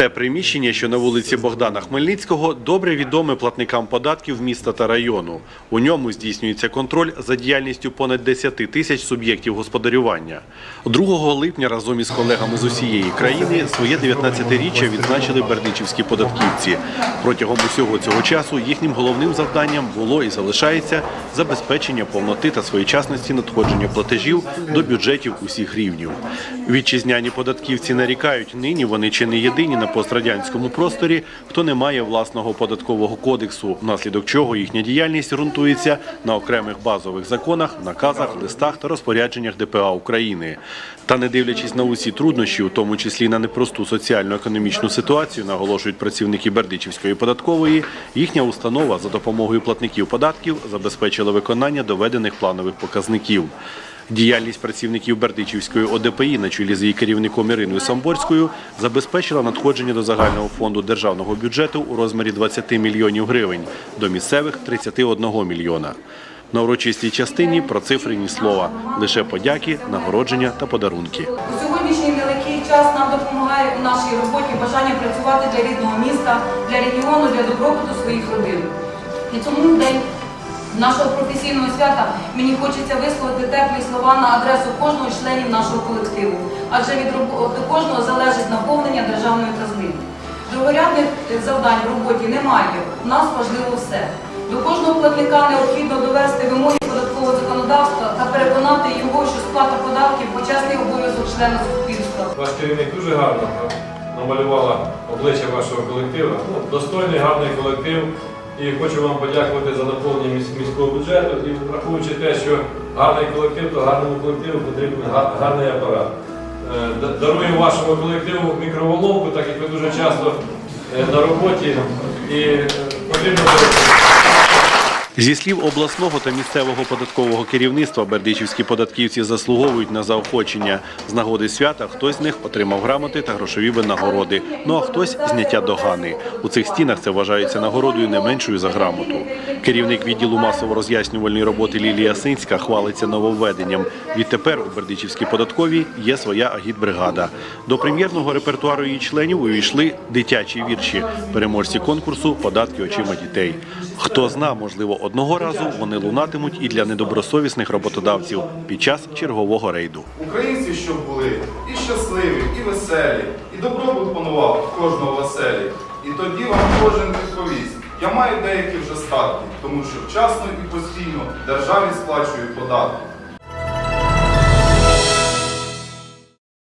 Це приміщення, що на вулиці Богдана Хмельницького, добре відоме платникам податків міста та району. У ньому здійснюється контроль за діяльністю понад 10 тисяч суб'єктів господарювання. 2 липня разом із колегами з усієї країни своє 19-річчя відзначили бердичівські податківці. Протягом усього цього часу їхнім головним завданням було і залишається забезпечення повноти та своєчасності надходження платежів до бюджетів усіх рівнів. Вітчизняні податківці нарікають, нині вони чи не єдині на пострадянському просторі, хто не має власного податкового кодексу, внаслідок чого їхня діяльність ґрунтується на окремих базових законах, наказах, листах та розпорядженнях ДПА України. Та не дивлячись на усі труднощі, у тому числі на непросту соціально-економічну ситуацію, наголошують працівники Бердичівської податкової, їхня установа за допомогою платників податків забезпечила виконання доведених планових показників. Діяльність працівників Бердичівської ОДПІ на чолі з її керівником Іриною Самборською забезпечила надходження до загального фонду державного бюджету у розмірі 20 мільйонів гривень, до місцевих 31 мільйона. На урочистій частині про цифри ні слова, лише подяки, нагородження та подарунки. У сьогоднішній нелегкий час нам допомагає у нашій роботі бажання працювати для рідного міста, для регіону, для добробуту своїх родин. І тому день нашого професійного свята мені хочеться висловити теплі слова на адресу кожного членів нашого колективу, адже від кожного залежить наповнення державної казни. Другорядних завдань в роботі немає. У нас важливо все. До кожного платника необхідно довести вимоги податкового законодавства та переконати його, що сплата податків почесний обов'язок члена суспільства. Ваш керівник дуже гарно намалювала обличчя вашого колективу. Ну, достойний, гарний колектив. І хочу вам подякувати за наповнення міс- міського бюджету. І враховуючи те, що гарний колектив, то гарному колективу потрібен гарний апарат. Е, Даруємо вашому колективу мікроволновку, так як ви дуже часто е, на роботі. І е, потрібно. Зі слів обласного та місцевого податкового керівництва, бердичівські податківці заслуговують на заохочення. З нагоди свята хтось з них отримав грамоти та грошові винагороди. Ну а хтось зняття догани. У цих стінах це вважається нагородою не меншою за грамоту. Керівник відділу масово-роз'яснювальної роботи Лілія Синська хвалиться нововведенням. Відтепер у Бердичівській податковій є своя агітбригада. До прем'єрного репертуару її членів увійшли дитячі вірші, переможці конкурсу Податки очима дітей. Хто зна, можливо, одного разу вони лунатимуть і для недобросовісних роботодавців під час чергового рейду. Українці, щоб були і щасливі, і веселі, і добробут панував кожного веселі. І тоді вам кожен відповість. Я маю деякі вже статки, тому що вчасно і постійно державі сплачую податки.